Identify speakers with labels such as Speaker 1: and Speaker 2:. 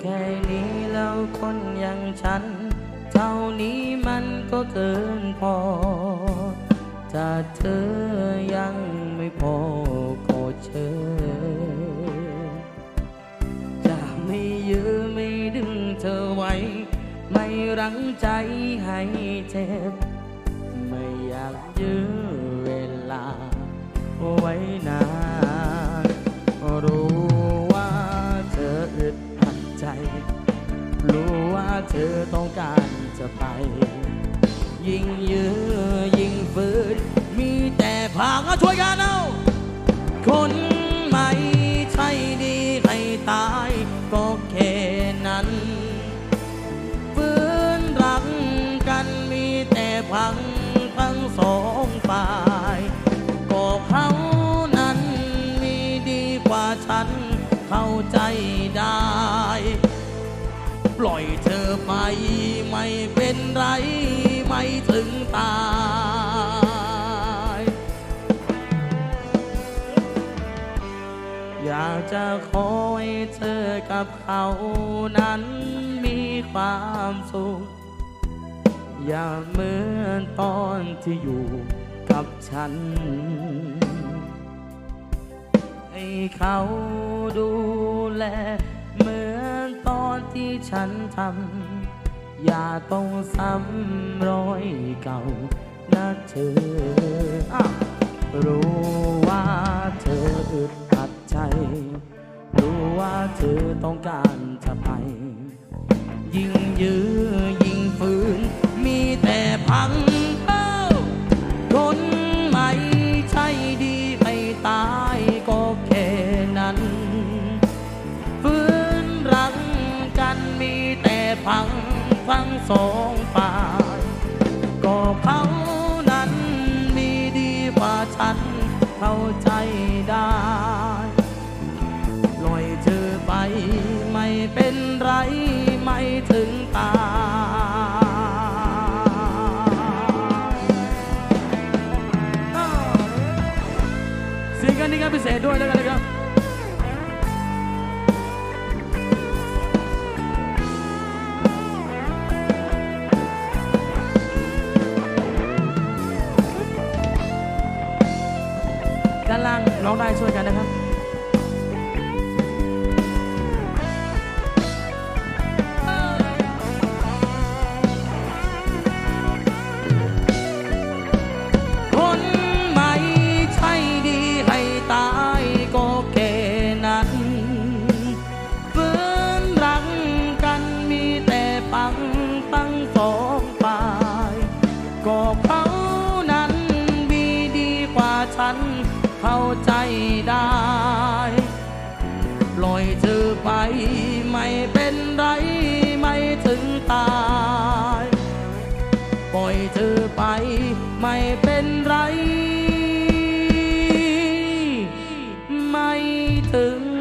Speaker 1: แค่นี้แล้วคนอย่างฉัน เท่านี้มันก็เกินพอ ถ้าเธอยังไม่พอก็เชิญจะไม่ยื้อไม่ดึงเธอไว้ ไม่รั้งใจให้เจ็บ รู้ว่าเธอต้องการจะไป ยิ่งยื้อยิ่งฝืนมีแต่พังเอาช่วยกันเอาคนไม่ใช่ดีให้ตายก็แค่นั้นฝืนรักกันมีแต่พังทั้งสองฝ่ายก็เขานั้นมีดีกว่าฉันเข้าใจ อยเธอไปไม่เป็นไรไม่ถึงตายอยากจะขอให้เธอกับเขานั้นมีความสุขอย่าเหมือนตอนที่อยู่กับฉัน ให้เขาดูแล เหมือนตอนที่ฉันทำ อย่าต้องซ้ำรอยเก่านะเธออรู้ว่าเธออึดอัดใจ รู้ว่าเธอต้องการจะไป ยิ่งยืน ฟังสองฝ่ายก็เขานั้นมีดีกว่าฉันเข้าใจได้ลอยเธอไปไม่เป็นไรไม่ถึงตายสียงกันนี้ครับพิเศษด้วยแล้วกัน ด้านล่างร้องได้ช่วยกันนะครับ เข้าใจได้ ปล่อยเธอไปไม่เป็นไรไม่ถึงตาย ปล่อยเธอไปไม่เป็นไร ไม่ถึง